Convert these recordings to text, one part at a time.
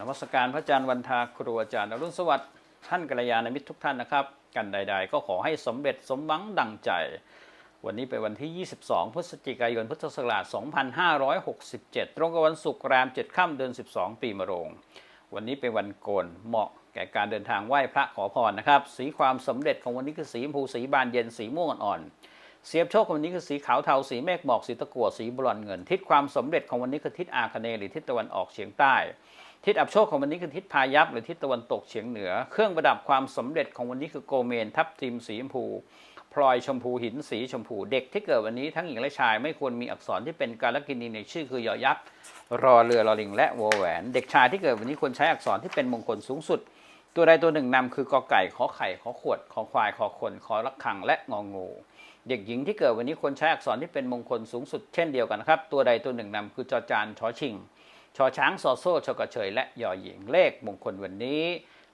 นมัสการพระอาจารย์วันทาครูอาจารย์อรุณสวัสดิ์ท่านกัลยาณมิตรทุกท่านนะครับ กันใด ๆ ก็ขอให้สำเร็จสมหวังดังใจ วันนี้เป็นวันที่ 22 พฤศจิกายนพุทธศักราช 2567 ตรงกับวันศุกร์แรม 7 ค่ำเดือน 12 ปีมะโรง วันนี้เป็นวันโกนเหมาะแก่การเดินทางไหว้พระขอพรนะครับ สีความสำเร็จของวันนี้คือสีชมพูสีบานเย็นสีม่วงอ่อนๆ เสียบโชคของวันนี้คือสีขาวเทาสีเมฆหมอกสีตะกั่วสีบรอนเงิน ทิศความสำเร็จของวันนี้คือทิศอาคเนหรือทิศตะวันออกเฉียงใต้ ทิศอับโชคของวันนี้คือทิศพายัพหรือทิศตะวันตกเฉียงเหนือ เครื่องประดับความสำเร็จของวันนี้คือโกเมนทับทิมสีชมพูพลอยชมพูหินสีชมพูเด็กที่เกิดวันนี้ทั้งหญิงและชายไม่ควรมีอักษรที่เป็นการลกินีในชื่อคือยอยักษ์รอเรือลอลิงและวอแหวน เด็กชายที่เกิดวันนี้ควรใช้อักษรที่เป็นมงคลสูงสุด ตัวใดตัวหนึ่งนำคือกอไก่ขอไข่ขอขวดขอควายขอคนขอระฆังและงองูเด็กหญิงที่เกิดวันนี้ควรใช้อักษรที่เป็นมงคลสูงสุดเช่นเดียวกันครับ ตัวใดตัวหนึ่งนำคือจอจานชอชิงชอช้างซอโซ่ชอกระเฉยและยอหญิงเลขมงคลวันนี้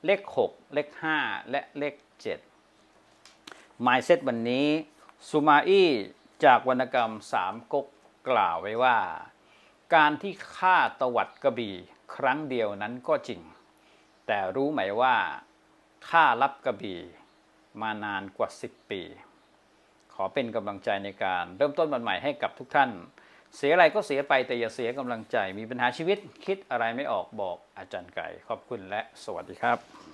เลข 6 เลข 5 และเลข7หมายเซตวันนี้ซูมาอี้จากวรรณกรรมสามก๊กกล่าวไว้ว่า การที่ฆ่าตวัดกระบี่ครั้งเดียวนั้นก็จริง แต่รู้ไหมว่าฆ่ารับกระบี่มานานกว่า 10 ปี ขอเป็นกำลังใจในการเริ่มต้นวันใหม่ให้กับทุกท่าน เสียอะไรก็เสียไปแต่อย่าเสียกำลังใจ มีปัญหาชีวิตคิดอะไรไม่ออกบอกอาจารย์ไก่ ขอบคุณและสวัสดีครับ